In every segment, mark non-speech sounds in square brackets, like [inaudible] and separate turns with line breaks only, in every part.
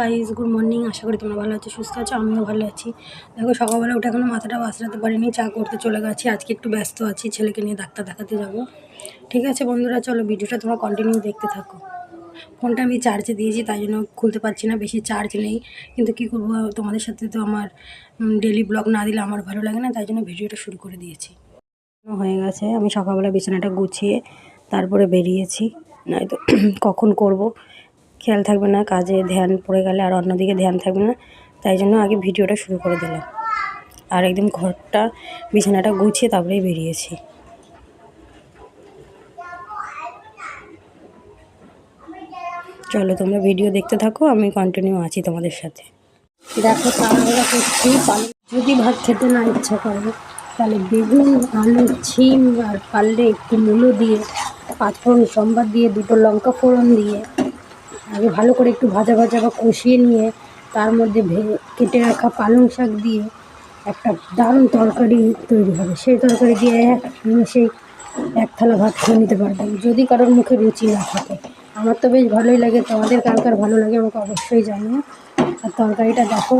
Guys good morning আশা করি তোমরা ভালো আছো, সুস্থ আছো, আমিও ভালো আছি। দেখো, সকালবেলা উঠে এখনও মাথাটা বাঁচড়াতে পারিনি, চা করতে চলে গেছি। আজকে একটু ব্যস্ত আছি, ছেলেকে নিয়ে ডাক্তার দেখাতে যাব। ঠিক আছে বন্ধুরা, চলো ভিডিওটা তোমরা কন্টিনিউ দেখতে থাকো। ফোনটা আমি চার্জে দিয়েছি, তাই জন্য খুলতে পারছি না, বেশি চার্জ নেই। কিন্তু কী করব, তোমাদের সাথে তো আমার ডেলি ব্লগ না দিলে আমার ভালো লাগে না, তাই জন্য ভিডিওটা শুরু করে দিয়েছি। হয়ে গেছে, আমি সকালবেলা বিছানাটা গুছিয়ে তারপরে বেরিয়েছি, নয়তো [clears throat] কখন করব। খেয়াল থাকবে না, কাজে ধ্যান পড়ে গেলে আর অন্যদিকে ধ্যান থাকবে না, তাই জন্য আগে ভিডিওটা শুরু করে দিলাম। আর একদম ঘরটা, বিছানাটা গুছিয়ে তারপরেই বেরিয়েছি। চলো তোমরা ভিডিও দেখতে থাকো, আমি কন্টিনিউ আছি তোমাদের সাথে। দেখো তাড়াহুড়া করছি যদি ভাত খেতে না ইচ্ছা করে, তাহলে বেগুন, আলু ছিম আর পারলে একটু মূলো দিয়ে, পাঁচফোড়ন সম্বাদ দিয়ে, দুটো লঙ্কা ফোড়ন দিয়ে আগে ভালো করে একটু ভাজা ভাজা বা কষিয়ে নিয়ে, তার মধ্যে কেটে রাখা পালং শাক দিয়ে একটা দারুণ তরকারি তৈরি হবে। সেই তরকারি দিয়ে এক সেই এক থালা ভাত খেয়ে নিতে পারবেন, যদি কারোর মুখে রুচি না থাকে। আমার তো বেশ ভালোই লাগে, তোমাদের কার কার ভালো লাগে আমাকে অবশ্যই জানিও। আর তরকারিটা দেখো,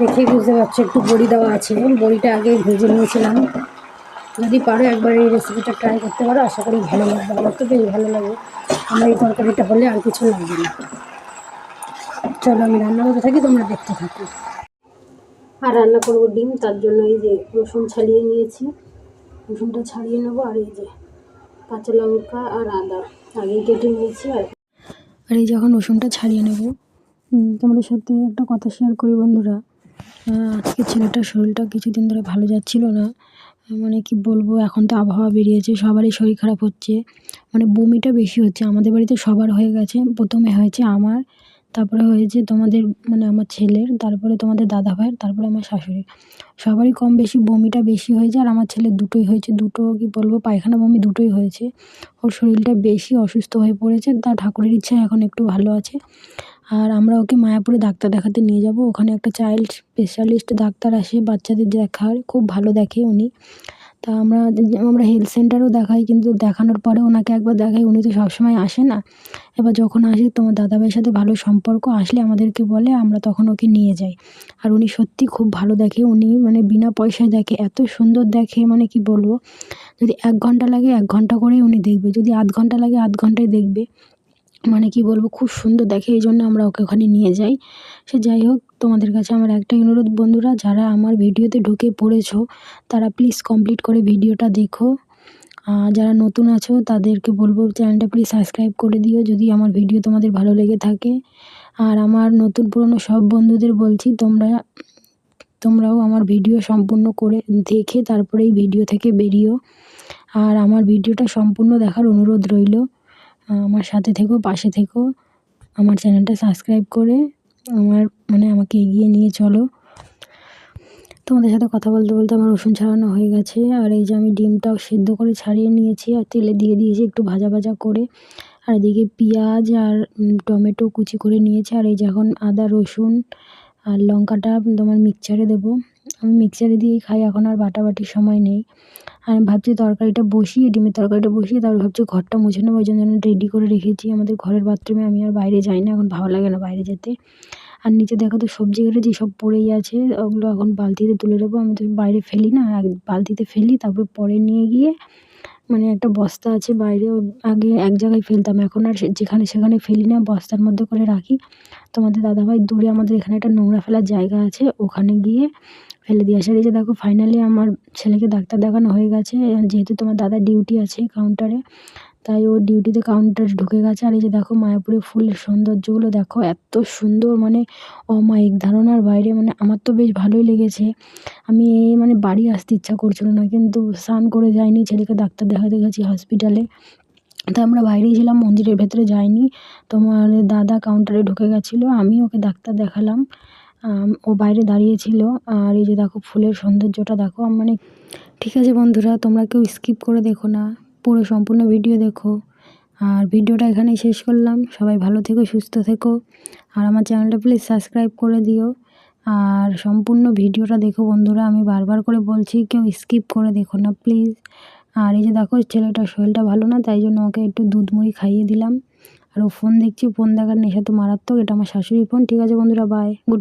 দেখেই বুঝতে পারছ, একটু বড়ি দেওয়া আছে। বড়িটা আগে ভেজে নিয়েছিলাম। যদি পারো একবার এই রেসিপিটা ট্রাই করতে পারো, আশা করি ভালো লাগবে। আমার তো বেশ ভালো লাগে। আমার এই তরকারিটা হলে আর কিছু লাগবে না। চলো আমি রান্না করতে থাকি তোমরা দেখতে থাকো। আর রান্না করব ডিম তার জন্য এই যে রসুন ছাড়িয়ে নিয়েছি। রসুনটা ছাড়িয়ে নেব আর এই যে কাঁচা লঙ্কা আর আদা। আগে কেটে নিয়েছি আর আর এই যখন রসুনটা ছাড়িয়ে নেব তোমাদের সাথে একটা কথা শেয়ার করি বন্ধুরা। আজকে ছেলেটার শরীরটা কিছুদিন ধরে ভালো যাচ্ছিল না। মানে কি বলব, এখন তো আবহাওয়া বেরিয়েছে, সবারই শরীর খারাপ হচ্ছে। মানে বমিটা বেশি হচ্ছে, আমাদের বাড়িতে সবার হয়ে গেছে। প্রথমে হয়েছে আমার, তারপরে হয়েছে তোমাদের মানে আমার ছেলের, তারপরে তোমাদের দাদা ভাইয়ের, তারপরে আমার শাশুড়ি সবারই কম বেশি বমিটা বেশি হয়েছে, আর আমার ছেলের দুটোই হয়েছে, দুটো কি বলব, পায়খানা বমি দুটোই হয়েছে। ওর শরীরটা বেশি অসুস্থ হয়ে পড়েছে তা ঠাকুরের ইচ্ছায় এখন একটু ভালো আছে। আর আমরা ওকে মায়াপুরে ডাক্তার দেখাতে নিয়ে যাব। ওখানে একটা চাইল্ড স্পেশালিস্ট ডাক্তার আসে, বাচ্চাদের দেখার খুব ভালো দেখে উনি। তা আমরা আমরা হেলথ সেন্টারেও দেখাই, কিন্তু দেখানোর পরে ওনাকে একবার দেখাই, উনি তো সবসময় আসে না। এবার যখন আসে, তোমার দাদাভাইয়ের সাথে ভালো সম্পর্ক আসলে আমাদেরকে বলে, আমরা তখন ওকে নিয়ে যাই। আর উনি সত্যি খুব ভালো দেখে, উনি মানে বিনা পয়সায় দেখে, এত সুন্দর দেখে মানে কি বলব, যদি এক ঘণ্টা লাগে, এক ঘণ্টা করেই উনি দেখবে। যদি আধ ঘণ্টা লাগে, আধ ঘন্টায় দেখবে। মানে কি বলব, খুব সুন্দর দেখে, এই জন্য আমরা ওকে ওখানে নিয়ে যাই। সে যাই হোক, তোমাদের কাছে আমার একটাই অনুরোধ বন্ধুরা, যারা আমার ভিডিওতে ঢুকে পড়েছো, তারা প্লিজ কমপ্লিট করে ভিডিওটা দেখো। যারা নতুন আছো, তাদেরকে বলব, চ্যানেলটা প্লিজ সাবস্ক্রাইব করে দিও, যদি আমার ভিডিও তোমাদের ভালো লেগে থাকে। আর আমার নতুন পুরনো সব বন্ধুদের বলছি, তোমরা, তোমরাও আমার ভিডিও সম্পূর্ণ করে দেখে, তারপরে এই ভিডিও থেকে বেরিও। আর আমার ভিডিওটা সম্পূর্ণ দেখার অনুরোধ রইল। আমার সাথে থেকো, পাশে থেকো। আমার চ্যানেলটা সাবস্ক্রাইব করে আমার মানে আমাকে এগিয়ে নিয়ে চলো। তোমাদের সাথে কথা বলতে বলতে আমার রসুন ছাড়ানো হয়ে গেছে। আর এই যে আমি ডিমটাও সেদ্ধ করে ছাড়িয়ে নিয়েছি আর তেলে দিয়ে দিয়েছি একটু ভাজা ভাজা করে। আর এদিকে পেঁয়াজ আর টমেটো কুচি করে নিয়েছি। আর এই যে এখন আদা, রসুন আর লঙ্কাটা তোমার মিক্সচারে দেবো। আমি মিক্সারে দিয়েই খাই, এখন আর বাটাবাটির সময় নেই। আর আমি ভাবছি তরকারিটা বসিয়ে, ডিমের তরকারিটা বসিয়ে, তারপর ভাবছি ঘরটা মুছে নেব ওই জন্য রেডি করে রেখেছি। আমাদের ঘরের বাথরুমে আমি আর বাইরে যাই না, এখন ভালো লাগে না বাইরে যেতে। আর নিচে দেখো তো সবজি কেটেছি সব পড়েই আছে, ওগুলো এখন বালতিতে তুলে নেব। আমি তো বাইরে ফেলি না, এক বালতিতে ফেলি, তারপরে পরে নিয়ে গিয়ে মানে একটা বস্তা আছে বাইরে আগে এক জায়গায় ফেলতাম। এখন আর যেখানে সেখানে ফেলি না, বস্তার মধ্যে করে রাখি। তোমাদের দাদাভাই দূরে আমাদের এখানে একটা নোংরা ফেলার জায়গা আছে, ওখানে গিয়ে ফেলে দিয়ে আসে। যে দেখো ফাইনালি আমার ছেলেকে ডাক্তার দেখানো হয়ে গেছে। যেহেতু তোমার দাদার ডিউটি আছে কাউন্টারে তাই ও ডিউটিতে কাউন্টারে ঢুকে গেছে। আর এই যে দেখো, মায়াপুরের ফুলের সৌন্দর্যগুলো দেখো, এত সুন্দর। মানে অমায়িক ধারণার বাইরে মানে আমার তো বেশ ভালোই লেগেছে। আমি মানে বাড়ি আসতে ইচ্ছা করছিল না, কিন্তু স্নান করে যাইনি। ছেলেকে ডাক্তার দেখাতে গেছি হসপিটালে তা আমরা বাইরেই ছিলাম, মন্দিরের ভেতরে যাইনি। তোমার দাদা কাউন্টারে ঢুকে গেছিল, আমি ওকে ডাক্তার দেখালাম। ও বাইরে দাঁড়িয়ে ছিল আর এই যে দেখো, ফুলের সৌন্দর্যটা দেখো। মানে ঠিক আছে বন্ধুরা, তোমরা কেউ স্কিপ করে দেখো না। পুরো সম্পূর্ণ ভিডিও দেখো। আর ভিডিওটা এখানেই শেষ করলাম। সবাই ভালো থেকো, সুস্থ থেকো। আর আমার চ্যানেলটা প্লিজ সাবস্ক্রাইব করে দিও। আর সম্পূর্ণ ভিডিওটা দেখো বন্ধুরা, আমি বারবার করে বলছি, কেউ স্কিপ করে দেখো না প্লিজ আর এই যে দেখো, ছেলেটার শরীরটা ভালো না, তাই জন্য ওকে একটু দুধ মুড়ি খাইয়ে দিলাম। আর ও ফোন দেখছি ফোন দেখার নেশা তো মারাত্মক, এটা আমার শাশুড়ি ফোন ঠিক আছে বন্ধুরা বাই গুড